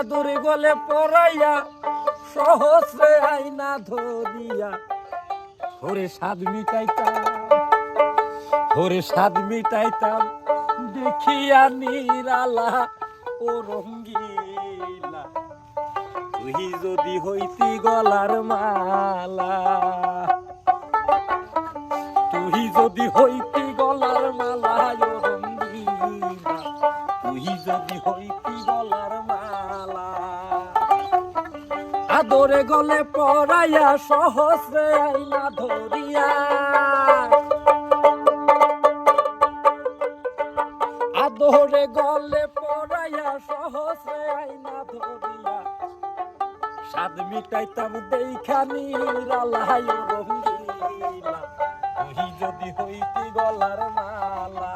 আদরে গলে পড়াইয়া, সহস্রে আইনা ধরিয়া। ওরে স্বাদ মিটাইতাম ওরে স্বাদ মিটাইতাম, দেখিয়া নিরালা ও রঙ্গিলা। তুই যদি হইতি গলার মালা, তুই যদি হইতি গলার মালা তুই যদি হইতি গলার মালা আদরে গলে পড়াইয়া সহস্রে আইনা ধরিয়া। আদরে গলে পড়াইয়া সহস্রে আইনা ধরিয়া। স্বাদ মিটাইতাম দেখানি রালাই রঙ্গিলা তুই যদি হইতি গলার মালা,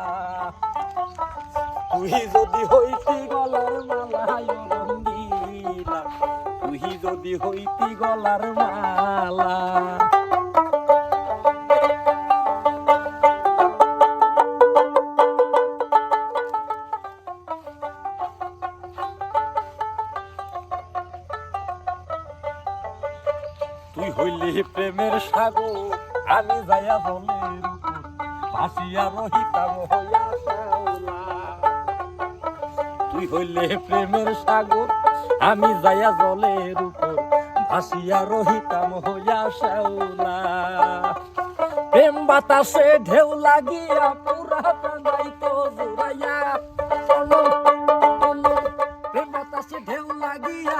তুই যদি হইতি গলার মালা রঙ্গিলা তুই যদি হইতি গলার মালা। তুই হইলি প্রেমের সাগর, আমি যাইয়া উপর ভাসিয়া রহিতাম হইয়া তুই হইলে প্রেমের সাগর। আমি যাইয়া জলের উপর ভাসিয়া রহিতাম হইয়া শ্যাওলা। প্রেম বাতাসে ঢেউ লাগিয়া পুরা প্রাণাই তো জুড়াইয়া। ঢেউ লাগিয়া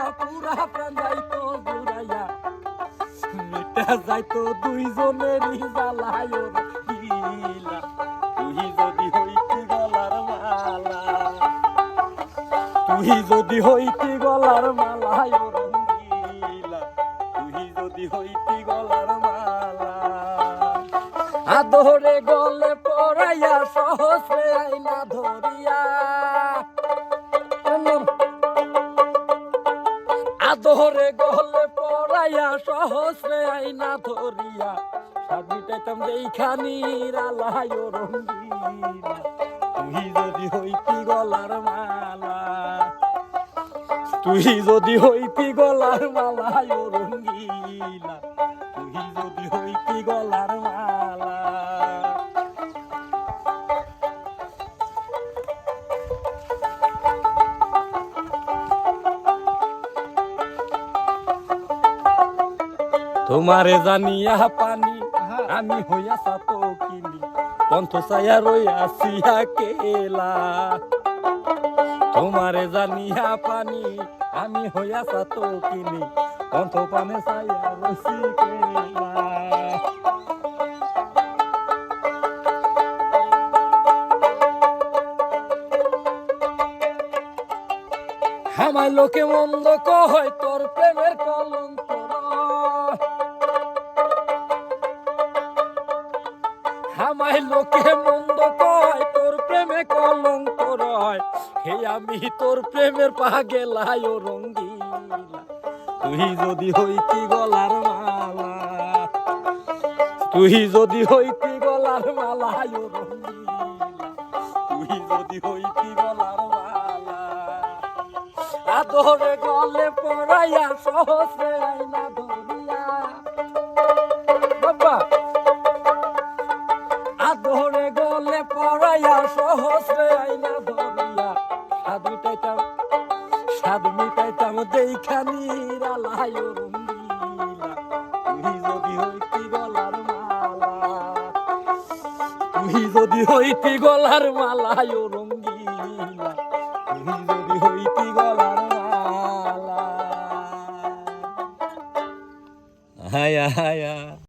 যাইতো দুইজনেরই জ্বালায় তুই যদি হইতি গলার মালা রঙ্গিলা তুই যদি হইতি গলার মালা। আদরে গলে পড়াইয়া সহস্রে আইনা ধরিয়া। আদরে গলে পড়াইয়া সহস্রে আইনা ধরিয়া সাবিটাইতাম যেইখানি রালায় রঙ্গিলা তুই যদি হইতি তুই যদি হইতি গলার মালা রঙ্গিলা তুই যদি হইতি গলার মালা। তোমারে জানিয়া পানি আমি হইয়া সাত কিনি পন্থ ছায়া রইয়াছিয়া কেলা। তোমারে জানিয়া পানি, আমি হইয়া সাত কিনি পন্থ পানে রইছি কেলা হামায় লোকে মন্দ কয়, তোর প্রেমের কলঙ্ক। হামায় লোকে মন্দ আমি তোর প্রেমের পাগেলাই ও রঙ্গিলা। তুই যদি হইতি গলার মালা, তুই যদি হইতি গলার মালা তুই যদি হইতি গলার মালা, আদরে গলে পড়াইয়া সহস্রে আইনা ধরিয়া। আদরে গলে পড়াইয়া সহস্রে আইনা রালাই রঙ্গিলা তুই যদি হইতি গলার মালা তুই যদি হইতি গলার মালা ও রঙ্গিলা তুই যদি হইতি গলার মালা। হায়া হায়া।